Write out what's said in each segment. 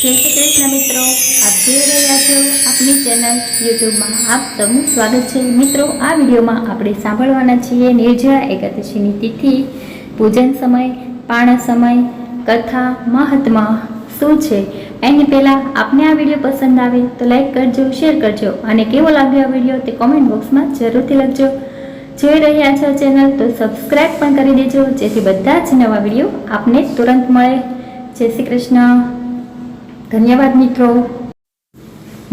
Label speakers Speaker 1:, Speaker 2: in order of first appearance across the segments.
Speaker 1: જય શ્રી કૃષ્ણ મિત્રો. આપ જોઈ રહ્યા આપની ચેનલ યુટ્યુબમાં. આપ સૌનું સ્વાગત છે. મિત્રો, આ વિડીયોમાં આપણે સાંભળવાના છીએ નિર્જળા એકાદશીની તિથિ, પૂજન સમય, પાણ સમય, કથા, મહાત્મા, શું છે? એની પહેલાં આપને આ વીડિયો પસંદ આવે તો લાઈક કરજો, શેર કરજો અને કેવો લાગ્યો આ વીડિયો તે કોમેન્ટ બોક્સમાં જરૂરથી લખજો. જોઈ રહ્યા છો ચેનલ તો સબસ્ક્રાઈબ પણ કરી દેજો જેથી બધા જ નવા વીડિયો આપને તુરંત મળે. જય શ્રી કૃષ્ણ. ધન્યવાદ, મિત્રો.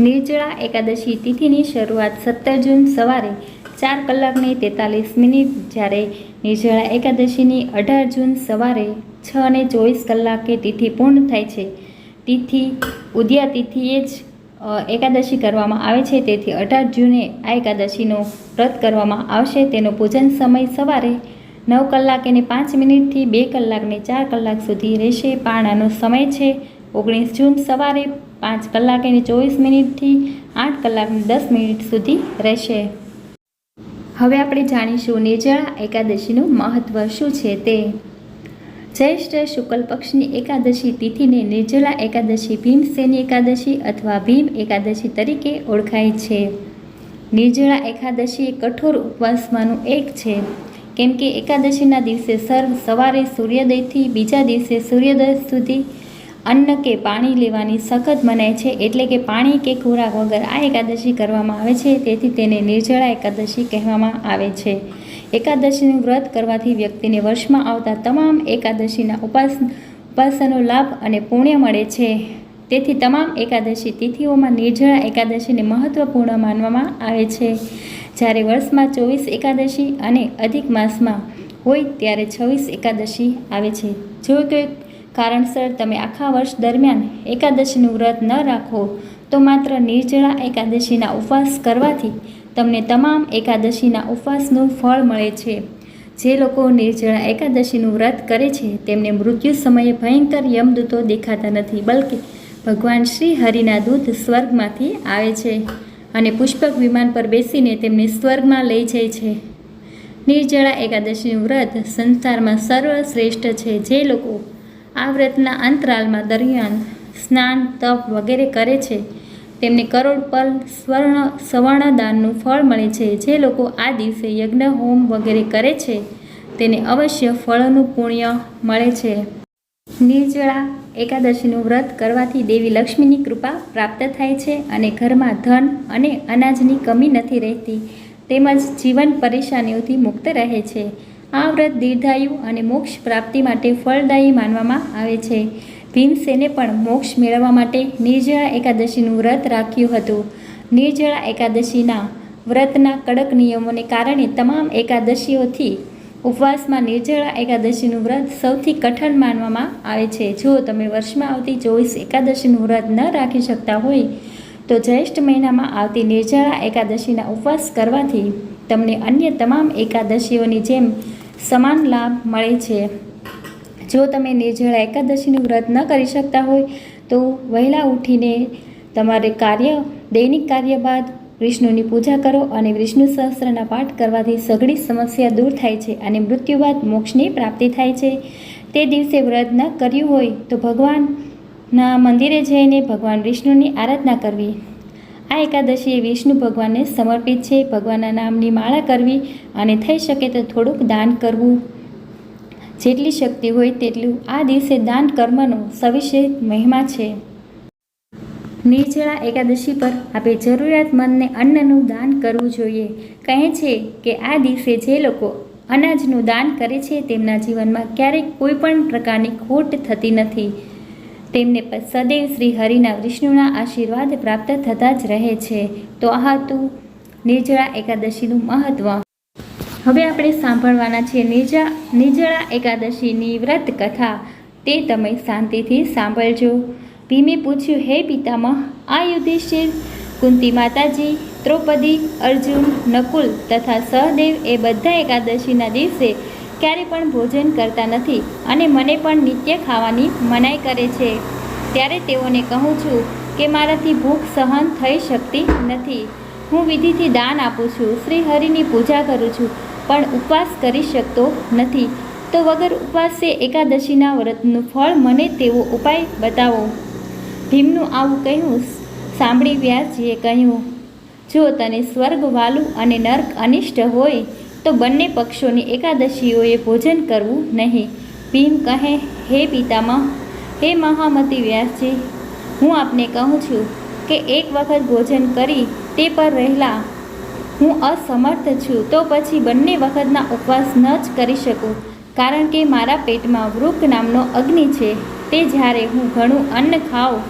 Speaker 1: નિર્જળા એકાદશી તિથિની શરૂઆત સત્તર જૂન સવારે ચાર કલાકને તેતાલીસ મિનિટ જ્યારે નિર્જળા એકાદશીની અઢાર જૂન સવારે છ અને ચોવીસ કલાકે તિથિ પૂર્ણ થાય છે. તિથિ, ઉદયા તિથિએ જ એકાદશી કરવામાં આવે છે. તેથી અઢાર જૂને આ એકાદશીનો વ્રત કરવામાં આવશે. તેનો પૂજન સમય સવારે નવ કલાક અને પાંચ મિનિટથી બે કલાકને ચાર કલાક સુધી રહેશે. પાણાનો સમય છે ઓગણીસ જૂન સવારે પાંચ કલાક અને ચોવીસ મિનિટથી આઠ કલાકની દસ મિનિટ સુધી રહેશે. હવે આપણે જાણીશું નિર્જળા એકાદશીનું મહત્ત્વ શું છે તે. જ્યેષ્ઠ શુક્લ પક્ષની એકાદશી તિથિને નિર્જળા એકાદશી ભીમસેની એકાદશી અથવા ભીમ એકાદશી તરીકે ઓળખાય છે. નિર્જળા એકાદશી એ કઠોર ઉપવાસમાંનું એક છે. કેમ કે એકાદશીના દિવસે સર્વ સવારે સૂર્યોદયથી બીજા દિવસે સૂર્યોદય સુધી અન્ન કે પાણી લેવાની સખત મનાય છે એટલે કે પાણી કે ખોરાક વગર આ એકાદશી કરવામાં આવે છે, તેથી તેને નિર્જળા એકાદશી કહેવામાં આવે છે. એકાદશીનું વ્રત કરવાથી વ્યક્તિને વર્ષમાં આવતા તમામ એકાદશીના ઉપાસ, ઉપાસનો લાભ અને પુણ્ય મળે છે. તેથી તમામ એકાદશી તિથિઓમાં નિર્જળા એકાદશીને મહત્વપૂર્ણ માનવામાં આવે છે. જ્યારે વર્ષમાં ચોવીસ એકાદશી અને અધિક માસમાં હોય ત્યારે છવ્વીસ એકાદશી આવે છે. જો કોઈ કારણસર તમે આખા વર્ષ દરમિયાન એકાદશીનું વ્રત ન રાખો, તો માત્ર નિર્જળા એકાદશીના ઉપવાસ કરવાથી તમને તમામ એકાદશીના ઉપવાસનું ફળ મળે છે. જે લોકો નિર્જળા એકાદશીનું વ્રત કરે છે, તેમને મૃત્યુ સમયે ભયંકર યમદૂતો દેખાતા નથી, બલકે ભગવાન શ્રી હરિના દૂત સ્વર્ગમાંથી આવે છે અને પુષ્પક વિમાન પર બેસીને તેમને સ્વર્ગમાં લઈ જાય છે. નિર્જળા એકાદશીનું વ્રત સંસારમાં સર્વશ્રેષ્ઠ છે. જે લોકો આ વ્રતના અંતરાલમાં દરમિયાન સ્નાન, તપ વગેરે કરે છે. તેમને કરોડ પલ સ્વર્ણ, સવર્ણદાનનું ફળ મળે છે. જે લોકો આ દિવસે યજ્ઞ, હોમ વગેરે કરે છે, તેને અવશ્ય ફળનું પુણ્ય મળે છે. નિર્જળા એકાદશીનું વ્રત કરવાથી દેવી લક્ષ્મીની કૃપા પ્રાપ્ત થાય છે અને ઘરમાં ધન અને અનાજની કમી નથી રહેતી. તેમજ જીવન પરેશાનીઓથી મુક્ત રહે છે. આ વ્રત દીર્ઘાયુ અને મોક્ષ પ્રાપ્તિ માટે ફળદાયી માનવામાં આવે છે. ભીમસેને પણ મોક્ષ મેળવવા માટે નિર્જળા એકાદશીનું વ્રત રાખ્યું હતું. નિર્જળા એકાદશીના વ્રતના કડક નિયમોને કારણે તમામ એકાદશીઓથી ઉપવાસમાં નિર્જળા એકાદશીનું વ્રત સૌથી કઠણ માનવામાં આવે છે. જો તમે વર્ષમાં આવતી ચોવીસ એકાદશીનું વ્રત ન રાખી શકતા હોય, તો જ્યેષ્ઠ મહિનામાં આવતી નિર્જળા એકાદશીના ઉપવાસ કરવાથી તમને અન્ય તમામ એકાદશીઓની જેમ સમાન લાભ મળે છે. જો તમે નિર્જળા એકાદશીનું વ્રત ન કરી શકતા હોય, તો વહેલા ઉઠીને તમારે કાર્ય, દૈનિક કાર્ય બાદ વિષ્ણુની પૂજા કરો અને વિષ્ણુ સહસ્ત્રના પાઠ કરવાથી સઘળી સમસ્યા દૂર થાય છે અને મૃત્યુ બાદ મોક્ષની પ્રાપ્તિ થાય છે. તે દિવસે વ્રત ન કર્યું હોય તો ભગવાનના મંદિરે જઈને ભગવાન વિષ્ણુની આરાધના કરવી. આ એકાદશી એ વિષ્ણુ ભગવાનને સમર્પિત છે. ભગવાનના નામની માળા કરવી અને થઈ શકે તો થોડુંક દાન કરવું. જેટલી શક્તિ હોય તેટલું આ દિવસે દાન કર્મનો સવિશેષ મહિમા છે. નિર્જળા એકાદશી પર આપણે જરૂરિયાતમંદને અન્નનું દાન કરવું જોઈએ. કહે છે કે આ દિવસે જે લોકો અનાજનું દાન કરે છે તેમના જીવનમાં ક્યારેક કોઈ પણ પ્રકારની ખોટ થતી નથી. તેમને સદૈવ શ્રી હરિના વિષ્ણુના આશીર્વાદ પ્રાપ્ત થતા જ રહે છે. તો આ હતું નિર્જળા એકાદશીનું મહત્ત્વ હવે આપણે સાંભળવાના છે નિર્જા, નિર્જળા એકાદશીની વ્રત કથા. તે તમે શાંતિથી સાંભળજો. ભીમે પૂછ્યું, હે પિતામહ, આ યુધિષ્ઠિર, કુંતી માતાજી, દ્રૌપદી, અર્જુન, નકુલ તથા સહદેવ એ બધા એકાદશીના દિવસે ક્યારે પણ ભોજન કરતા નથી અને મને પણ નિત્ય ખાવાની મનાઈ કરે છે. ત્યારે તેઓને કહું છું કે મારાથી ભૂખ સહન થઈ શકતી નથી. હું વિધિથી દાન આપું છું શ્રી હરિની પૂજા કરું છું, પણ ઉપવાસ કરી શકતો નથી. તો વગર ઉપવાસે એકાદશીના વ્રતનું ફળ મને તેવો ઉપાય બતાવો. ભીમનું આવું કહ્યું સાંભળી વ્યાસજીએ કહ્યું, જો તને સ્વર્ગ વાલું અને નર્ક અનિષ્ટ હોય તો બંને પક્ષોની એકાદશીઓએ ભોજન કરવું નહીં. ભીમ કહે, હે પિતામહ, હે મહામતી વ્યાસજી, હું આપને કહું છું કે એક વખત ભોજન કરી તે પર રહેલા. હું અસમર્થ છું તો પછી બંને વખતના ઉપવાસ ન જ કરી શકું, કારણ કે મારા પેટમાં વૃક નામનો અગ્નિ છે. તે જ્યારે હું ઘણું અન્ન ખાઉં,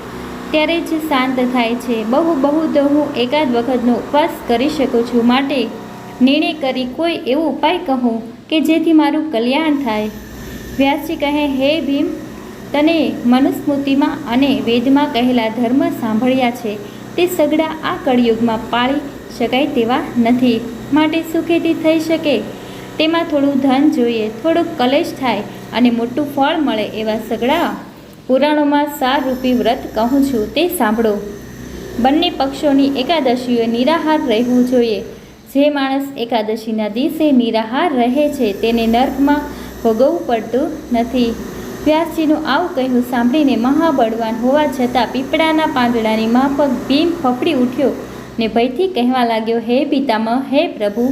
Speaker 1: ત્યારે જ શાંત થાય છે. બહુ બહુ તો હું એકાદ વખતનો ઉપવાસ કરી શકું છું માટે નિર્ણય કરી કોઈ એવો ઉપાય કહું કે જેથી મારું કલ્યાણ થાય? વ્યાસજી કહે, હે ભીમ, તને મનુસ્મૃતિમાં અને વેદમાં કહેલા ધર્મ સાંભળ્યા છે. તે સગડા આ કળિયુગમાં પાળી શકાય તેવા નથી. માટે સુખેથી થઈ શકે. તેમાં થોડું ધન જોઈએ, થોડુંક કલેશ થાય અને મોટું ફળ મળે એવા સગડા પુરાણોમાં સારરૂપી વ્રત કહું છું, તે સાંભળો. બંને પક્ષોની એકાદશીઓ નિરાહાર રહેવું જોઈએ. જે માણસ એકાદશીના દિવસે નિરાહાર રહે છે, તેને નર્કમાં ભોગવવું પડતું નથી. વ્યાસજીનું આવું કહ્યું સાંભળીને મહાબળવાન હોવા છતાં પીપળાના પાંદડાની માફક ભીમ ફફડી ઉઠ્યો ને ભયથી કહેવા લાગ્યો, હે પિતામહ, હે પ્રભુ,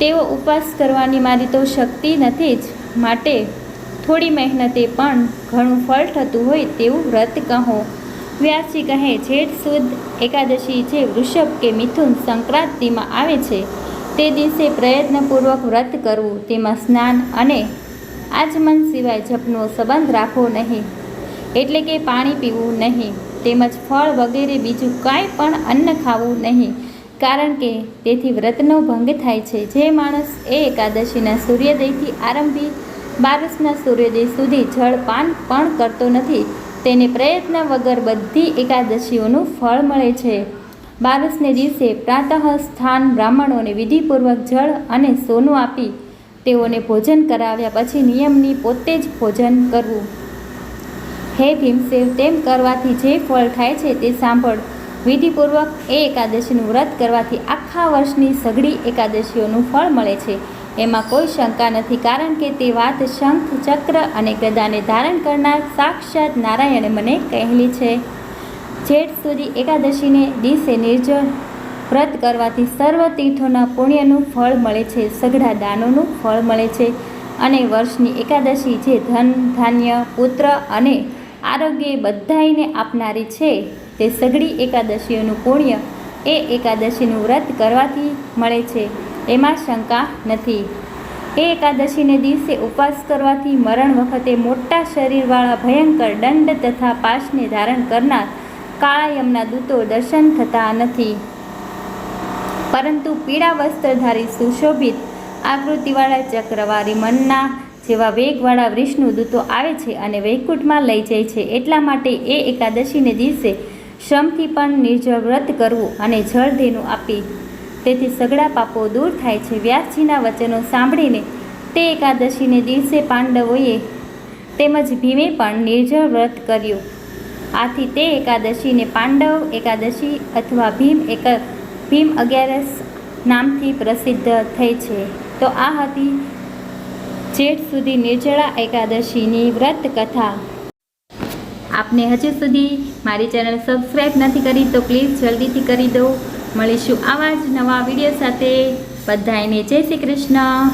Speaker 1: તેઓ ઉપવાસ કરવાની મારી તો શક્તિ નથી જ માટે થોડી મહેનતે પણ ઘણું ફળ થતું હોય તેવું વ્રત કહો. વ્યાસજી કહે, જેઠ સુદ એકાદશી જે વૃષભ કે મિથુન સંક્રાંતિમાં આવે છે, તે દિવસે પ્રયત્નપૂર્વક વ્રત કરવું, તેમાં સ્નાન અને આચમન સિવાય જપનો સંબંધ રાખવો નહીં, એટલે કે પાણી પીવું નહીં, તેમજ ફળ વગેરે બીજું કાંઈ પણ અન્ન ખાવું નહીં, કારણ કે તેથી વ્રતનો ભંગ થાય છે. જે માણસ એ એકાદશીના સૂર્યોદયથી આરંભી બારસના સૂર્યોદય સુધી જળ પાન પણ કરતો નથી તેને પ્રયત્ન વગર બધી એકાદશીઓનું ફળ મળે છે. બારસને દિવસે પ્રાતઃ સ્થાન બ્રાહ્મણોને વિધિપૂર્વક જળ અને સોનું આપી તેઓને ભોજન કરાવ્યા પછી નિયમની પોતે જ ભોજન કરવું. હે ભીમસેવ, તેમ કરવાથી જે ફળ થાય છે તે સાંભળ. વિધિપૂર્વક એ એકાદશીનું વ્રત કરવાથી આખા વર્ષની સઘળી એકાદશીઓનું ફળ મળે છે. એમાં કોઈ શંકા નથી, કારણ કે તે વાત શંખ, ચક્ર અને ગદાને ધારણ કરનાર સાક્ષાત નારાયણે મને કહેલી છે. જેઠ સુધી એકાદશીને દિવસે નિર્જળ વ્રત કરવાથી સર્વ તીર્થોના પુણ્યનું ફળ મળે છે, સઘળા દાનોનું ફળ મળે છે અને વર્ષની એકાદશી જે ધન, ધાન્ય, પુત્ર અને આરોગ્ય બધાઈને આપનારી છે, તે સઘળી એકાદશીઓનું પુણ્ય એ એકાદશીનું વ્રત કરવાથી મળે છે. એમાં શંકા નથી. એ એકાદશીને દિવસે ઉપવાસ કરવાથી મરણ વખતે મોટા શરીરવાળા ભયંકર દંડ તથા પાશને ધારણ કરનાર કાળાયમના દૂતો દર્શન થતા નથી. પરંતુ પીળા વસ્ત્રધારી સુશોભિત આકૃતિવાળા ચક્રવારી મનના જેવા વેગવાળા વિષ્ણુ દૂતો આવે છે અને વૈકુંઠમાં લઈ જાય છે. એટલા માટે એ એકાદશીને દિવસે શ્રમથી પણ નિર્જળ વ્રત કરવું અને જળધેનું આપી તેથી સગળા પાપો દૂર થાય છે. વ્યાસજીના વચનો સાંભળીને તે એકાદશીને દિવસે પાંડવોએ તેમજ ભીમે પણ નિર્જળ વ્રત કર્યું. આથી તે એકાદશીને પાંડવ એકાદશી અથવા ભીમ એક ભીમ અગિયારસ નામથી પ્રસિદ્ધ થઈ છે. તો આ હતી જેઠ સુધી નિર્જળા એકાદશીની વ્રત કથા. આપને હજુ સુધી મારી ચેનલ સબસ્ક્રાઈબ નથી કરી તો પ્લીઝ જલ્દીથી કરી દો. મળીશું આવા જ નવા વીડિયો સાથે. બધાને જય શ્રી કૃષ્ણ.